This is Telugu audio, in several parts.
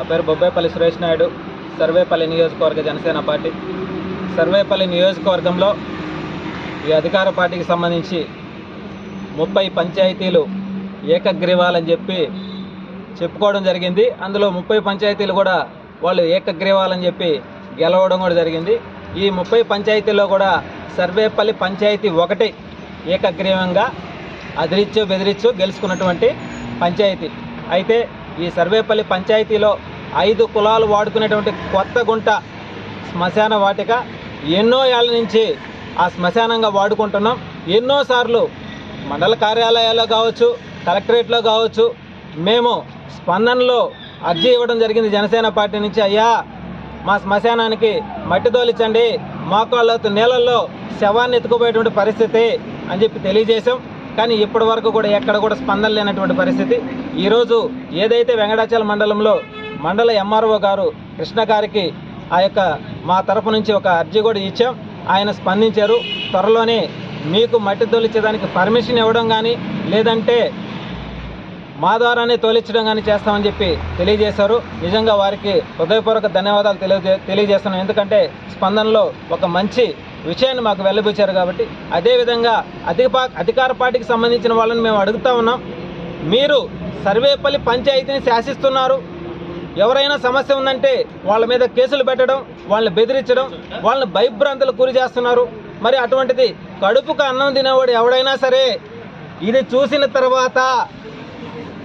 నా పేరు బొబ్బేపల్లి సురేష్ నాయుడు. సర్వేపల్లి నియోజకవర్గ జనసేన పార్టీ. సర్వేపల్లి నియోజకవర్గంలో ఈ అధికార పార్టీకి సంబంధించి ముప్పై పంచాయతీలు ఏకగ్రీవాలని చెప్పి చెప్పుకోవడం జరిగింది. అందులో ముప్పై పంచాయతీలు కూడా వాళ్ళు ఏకగ్రీవాలని చెప్పి గెలవడం కూడా జరిగింది. ఈ ముప్పై పంచాయతీల్లో కూడా సర్వేపల్లి పంచాయతీ ఒకటి ఏకగ్రీవంగా అదిరిచ్చు బెదిరిచ్చు గెలుచుకున్నటువంటి పంచాయతీ. అయితే ఈ సర్వేపల్లి పంచాయతీలో ఐదు కులాలు వాడుకునేటువంటి కొత్త గుంట శ్మశాన వాటిక ఎన్నో ఏళ్ళ నుంచి ఆ శ్మశానంగా వాడుకుంటున్నాం. ఎన్నోసార్లు మండల కార్యాలయాల్లో కావచ్చు కలెక్టరేట్లో కావచ్చు మేము స్పందనలో అర్జీ ఇవ్వడం జరిగింది జనసేన పార్టీ నుంచి. అయ్యా మా శ్మశానానికి మట్టి తోలించండి మోకాళ్ళతో నీళ్ళల్లో శవాన్ని ఎత్తుకుపోయేటువంటి పరిస్థితి అని చెప్పి తెలియజేశాం. కానీ ఇప్పటి వరకు కూడా ఎక్కడ కూడా స్పందన లేనటువంటి పరిస్థితి. ఈరోజు ఏదైతే వెంకటాచల మండలంలో మండల ఎంఆర్ఓ గారు కృష్ణ గారికి ఆ యొక్క మా తరపు నుంచి ఒక అర్జీ కూడా ఇచ్చాం. ఆయన స్పందించారు. త్వరలోనే మీకు మట్టి తోలించడానికి పర్మిషన్ ఇవ్వడం కానీ లేదంటే మా ద్వారానే తోలించడం కానీ చేస్తామని చెప్పి తెలియజేశారు. నిజంగా వారికి హృదయపూర్వక ధన్యవాదాలు తెలియజే తెలియజేస్తున్నాం. ఎందుకంటే స్పందనలో ఒక మంచి విషయాన్ని మాకు వెళ్ళబుచ్చారు కాబట్టి అదేవిధంగా అధిక అధికార పార్టీకి సంబంధించిన వాళ్ళని మేము అడుగుతా ఉన్నాం. మీరు సర్వేపల్లి పంచాయతీని శాసిస్తున్నారు. ఎవరైనా సమస్య ఉందంటే వాళ్ళ మీద కేసులు పెట్టడం వాళ్ళని బెదిరించడం వాళ్ళని భయభ్రాంతులకు గురి చేస్తున్నారు. మరి అటువంటిది కడుపుకు అన్నం తినేవాడు ఎవడైనా సరే ఇది చూసిన తర్వాత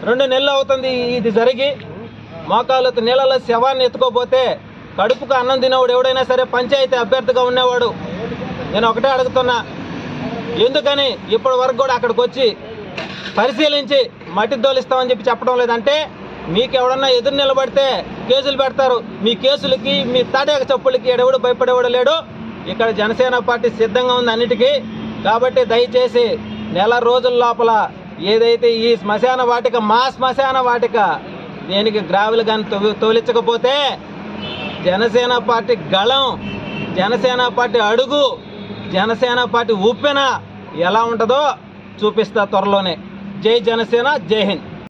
రెండు నెలలు అవుతుంది ఇది జరిగి మోకాళ్ళతో నీళ్ళలో శవాన్ని ఎత్తుకోపోతే కడుపుకు అన్నం తినేవాడు ఎవడైనా సరే పంచాయతీ అభ్యర్థిగా ఉండేవాడు నేను ఒకటే అడుగుతున్నా. ఎందుకని ఇప్పటి వరకు కూడా అక్కడికి వచ్చి పరిశీలించి మట్టి దోలిస్తామని చెప్పి చెప్పడం లేదంటే మీకు ఎవడన్నా ఎదురు నిలబడితే కేసులు పెడతారు. మీ కేసులకి మీ తాటాక చప్పులకి ఎడవడు భయపడేవాడు లేడు. ఇక్కడ జనసేన పార్టీ సిద్ధంగా ఉంది అన్నిటికీ. కాబట్టి దయచేసి నెల రోజుల లోపల ఏదైతే ఈ శ్మశాన వాటిక మా శ్మశాన వాటిక దీనికి గ్రావెల్ కానీ తోలించకపోతే జనసేన పార్టీ గళం జనసేన పార్టీ అడుగు. జనసేన పార్టీ ఉప్పెన ఎలా ఉంటుందో చూపిస్తా త్వరలోనే. జై జనసేన జై హింద్.